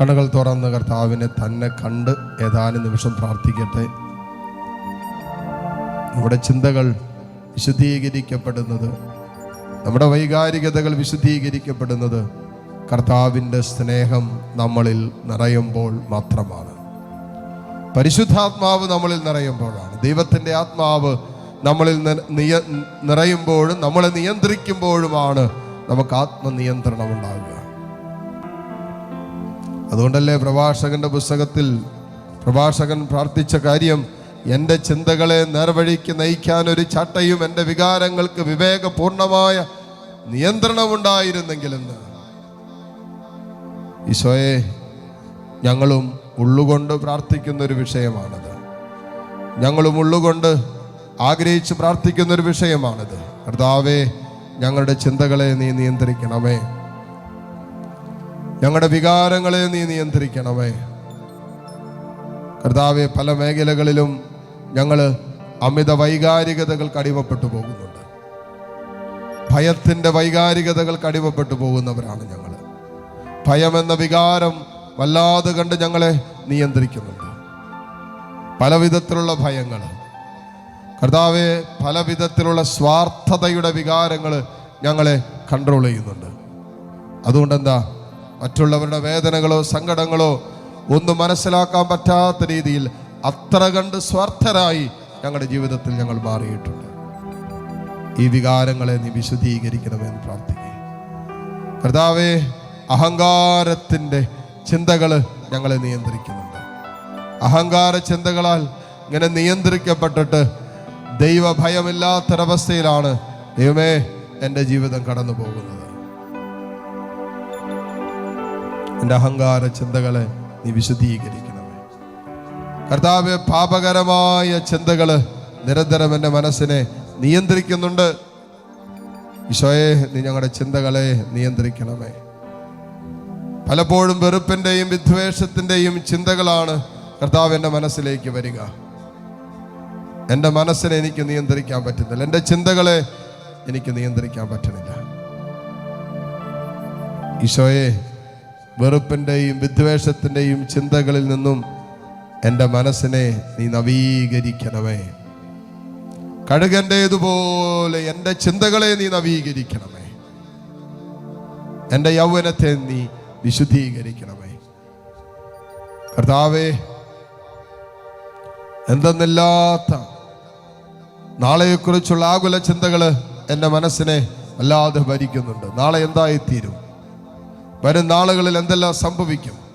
കണ്ണുകൾ തുറന്ന് കർത്താവിനെ തന്നെ കണ്ട് ഏതാനും നിമിഷം പ്രാർത്ഥിക്കട്ടെ. നമ്മുടെ ചിന്തകൾ വിശുദ്ധീകരിക്കപ്പെടുന്നത് നമ്മുടെ വൈകാരികതകൾ വിശുദ്ധീകരിക്കപ്പെടുന്നത് കർത്താവിന്റെ സ്നേഹം നമ്മളിൽ നിറയുമ്പോൾ മാത്രമാണ്. പരിശുദ്ധാത്മാവ് നമ്മളിൽ നിറയുമ്പോഴാണ്. ദൈവത്തിന്റെ ആത്മാവ് നമ്മളിൽ നിറയുമ്പോഴും നമ്മളെ നിയന്ത്രിക്കുമ്പോഴുമാണ് നമുക്ക് ആത്മനിയന്ത്രണം ഉണ്ടാകുക. അതുകൊണ്ടല്ലേ പ്രഭാഷകന്റെ പുസ്തകത്തിൽ പ്രഭാഷകൻ പ്രാർത്ഥിച്ച കാര്യം എന്റെ ചിന്തകളെ നേർവഴിക്ക് നയിക്കാൻ ഒരു ചട്ടയും എന്റെ വികാരങ്ങൾക്ക് വിവേകപൂർണമായ നിയന്ത്രണമുണ്ടായിരുന്നെങ്കിലെന്ന്. ഈശോയെ ഞങ്ങളും ഉള്ളുകൊണ്ട് പ്രാർത്ഥിക്കുന്ന ഒരു വിഷയമാണത്. ഞങ്ങളും ഉള്ളുകൊണ്ട് ആഗ്രഹിച്ച് പ്രാർത്ഥിക്കുന്ന ഒരു വിഷയമാണിത്. കർത്താവേ ഞങ്ങളുടെ ചിന്തകളെ നീ നിയന്ത്രിക്കണമേ. ഞങ്ങളുടെ വികാരങ്ങളെ നീ നിയന്ത്രിക്കണമേ. കർത്താവെ പല മേഖലകളിലും ഞങ്ങൾ അമിത വൈകാരികതകൾ കടിവപ്പെട്ടു പോകുന്നുണ്ട്. ഭയത്തിന്റെ വൈകാരികതകൾ കടിവപ്പെട്ടു പോകുന്നവരാണ് ഞങ്ങൾ ഭയമെന്ന വികാരം വല്ലാതെ കണ്ട് ഞങ്ങളെ നിയന്ത്രിക്കുന്നുണ്ട്. പലവിധത്തിലുള്ള ഭയങ്ങൾ കർത്താവെ പലവിധത്തിലുള്ള സ്വാർത്ഥതയുടെ വികാരങ്ങൾ ഞങ്ങളെ കൺട്രോൾ ചെയ്യുന്നുണ്ട്. അതുകൊണ്ട് എന്താ മറ്റുള്ളവരുടെ വേദനകളോ സങ്കടങ്ങളോ ഒന്നും മനസ്സിലാക്കാൻ പറ്റാത്ത രീതിയിൽ അത്ര കണ്ട് സ്വാർത്ഥരായി ഞങ്ങളുടെ ജീവിതത്തിൽ ഞങ്ങൾ മാറിയിട്ടുണ്ട്. ഈ വികാരങ്ങളെ നീ വിശുദ്ധീകരിക്കണമെന്ന് പ്രാർത്ഥിക്കുക കർത്താവെ അഹങ്കാരത്തിന്റെ ചിന്തകൾ ഞങ്ങളെ നിയന്ത്രിക്കുന്നുണ്ട്. അഹങ്കാര ചിന്തകളാൽ ഇങ്ങനെ നിയന്ത്രിക്കപ്പെട്ടിട്ട് ദൈവഭയമില്ലാത്തൊരവസ്ഥയിലാണ് ദൈവമേ എന്റെ ജീവിതം കടന്നു പോകുന്നത് എന്റെ അഹങ്കാര ചിന്തകളെ നീ വിശദീകരിക്കണമേ. കർത്താവ് പാപകരമായ ചിന്തകൾ നിരന്തരം എന്റെ മനസ്സിനെ നിയന്ത്രിക്കുന്നുണ്ട്. ഈശോയെ നീ ഞങ്ങളുടെ ചിന്തകളെ നിയന്ത്രിക്കണമേ. പലപ്പോഴും വെറുപ്പിന്റെയും വിദ്വേഷത്തിന്റെയും ചിന്തകളാണ് കർത്താവ് എന്റെ മനസ്സിലേക്ക് വരിക. എന്റെ മനസ്സിനെ എനിക്ക് നിയന്ത്രിക്കാൻ പറ്റുന്നില്ല. എന്റെ ചിന്തകളെ എനിക്ക് നിയന്ത്രിക്കാൻ പറ്റുന്നില്ല ഈശോയെ വെറുപ്പിന്റെയും വിദ്വേഷത്തിന്റെയും ചിന്തകളിൽ നിന്നും എന്റെ മനസ്സിനെ നീ നവീകരിക്കണമേ. കഴുകന്റേതുപോലെ എന്റെ ചിന്തകളെ നീ നവീകരിക്കണമേ. എന്റെ യൗവനത്തെ നീ വിശുദ്ധീകരിക്കണമേ. കർത്താവേ എന്തെന്നില്ലാത്ത നാളെയെക്കുറിച്ചുള്ള ആകുല ചിന്തകൾ എന്റെ മനസ്സിനെ വല്ലാതെ ഭരിക്കുന്നുണ്ട്. നാളെ എന്തായിത്തീരും? വരും നാളുകളിൽ എന്തെല്ലാം സംഭവിക്കും?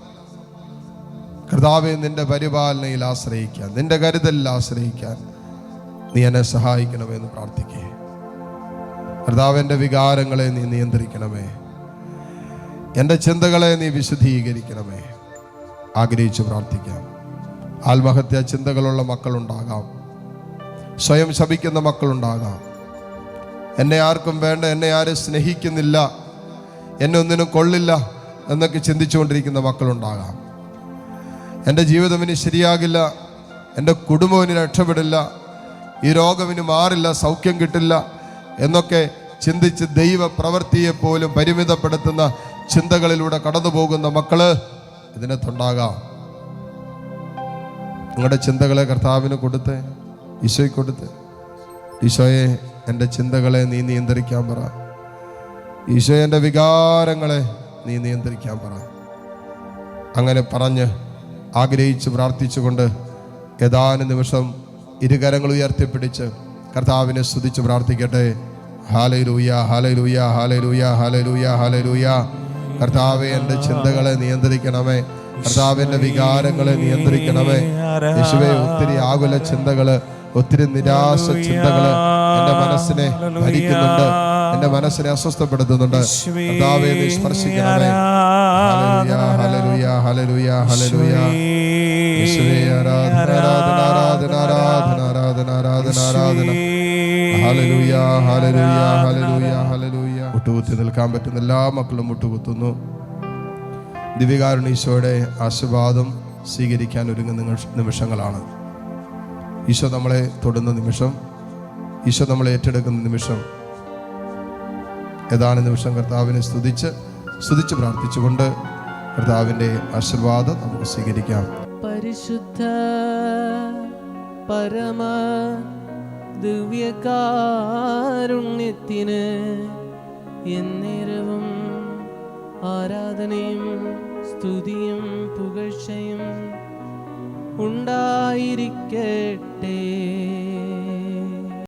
കർത്താവെ നിന്റെ പരിപാലനയിൽ ആശ്രയിക്കാൻ നിന്റെ കരുതലിൽ ആശ്രയിക്കാൻ നീ എന്നെ സഹായിക്കണമെന്ന് പ്രാർത്ഥിക്കേ. കർത്താവിന്റെ വികാരങ്ങളെ നീ നിയന്ത്രിക്കണമേ. എന്റെ ചിന്തകളെ നീ വിശുദ്ധീകരിക്കണമേ ആഗ്രഹിച്ച് പ്രാർത്ഥിക്കാം. ആത്മഹത്യ ചിന്തകളുള്ള മക്കളുണ്ടാകാം. സ്വയം ശപിക്കുന്ന മക്കളുണ്ടാകാം. എന്നെ ആർക്കും വേണ്ട എന്നെ ആരും സ്നേഹിക്കുന്നില്ല. എന്നെ ഒന്നിനും കൊള്ളില്ല എന്നൊക്കെ ചിന്തിച്ചുകൊണ്ടിരിക്കുന്ന മക്കളുണ്ടാകാം. എന്റെ ജീവിതം ഇനി ശരിയാകില്ല എന്റെ കുടുംബം ഇനി രക്ഷപ്പെടില്ല ഈ രോഗം ഇനി മാറില്ല സൗഖ്യം കിട്ടില്ല എന്നൊക്കെ ചിന്തിച്ച് ദൈവ പ്രവൃത്തിയെ പോലും പരിമിതപ്പെടുത്തുന്ന ചിന്തകളിലൂടെ കടന്നു പോകുന്ന മക്കൾ ഇതിനകത്തുണ്ടാകാം. നിങ്ങളുടെ ചിന്തകളെ കർത്താവിന് കൊടുത്ത് ഈശോയ്ക്ക് കൊടുത്ത് ഈശോയെ എന്റെ ചിന്തകളെ നീ നിയന്ത്രിക്കാൻ പറ. ഈശോ എന്റെ വികാരങ്ങളെ നീ നിയന്ത്രിക്കാൻ പറ. അങ്ങനെ പറഞ്ഞ് ആഗ്രഹിച്ച് പ്രാർത്ഥിച്ചുകൊണ്ട് ഏതാനും നിമിഷം ഇരുകരങ്ങൾ ഉയർത്തിപ്പിടിച്ച് കർത്താവിനെ സ്തുതിച്ച് പ്രാർത്ഥിക്കട്ടെ. ഹാലലൂയ ഹാലലൂയ ഹാലലൂയ ഹാലലൂയ ഹാലലൂയ കർത്താവെ എന്റെ ചിന്തകളെ നിയന്ത്രിക്കണമേ. കർത്താവിന്റെ വികാരങ്ങളെ നിയന്ത്രിക്കണമേ. യേശുവെ ഒത്തിരി ആകുല ചിന്തകൾ ഒത്തിരി നിരാശ ചിന്തകൾ എന്റെ മനസ്സിനെ ഭരിക്കുന്നുണ്ട്. എന്റെ മനസ്സിനെ അസ്വസ്ഥപ്പെടുത്തുന്നുണ്ട്. കർത്താവെ നീ സ്പർശിക്കണമേ. ആരാധന ആരാധന ആരാധന ആരാധന ആരാധന മുട്ടുകുത്തി നിൽക്കാൻ പറ്റുന്ന എല്ലാ മക്കളും മുട്ടുകുത്തുന്നു ദിവ്യകാരുണീശോയുടെ ആശീർവാദം സ്വീകരിക്കാൻ ഒരുങ്ങുന്ന നിമിഷങ്ങളാണ്. ഈശോ നമ്മളെ തൊടുന്ന നിമിഷം ഈശോ നമ്മളെ ഏറ്റെടുക്കുന്ന നിമിഷം ഏതാനും നിമിഷം കർത്താവിനെ സ്തുതിച്ച് സ്തുതിച്ച് പ്രാർത്ഥിച്ചുകൊണ്ട് കർത്താവിന്റെ ആശീർവാദം നമുക്ക് സ്വീകരിക്കാം. പരിശുദ്ധ പരമ ദിവ്യകാരുണ്യത്തിന് എന്നേരവും ആരാധനയും സ്തുതിയും പുകഴ്ചയും ഉണ്ടായിരിക്കട്ടെ.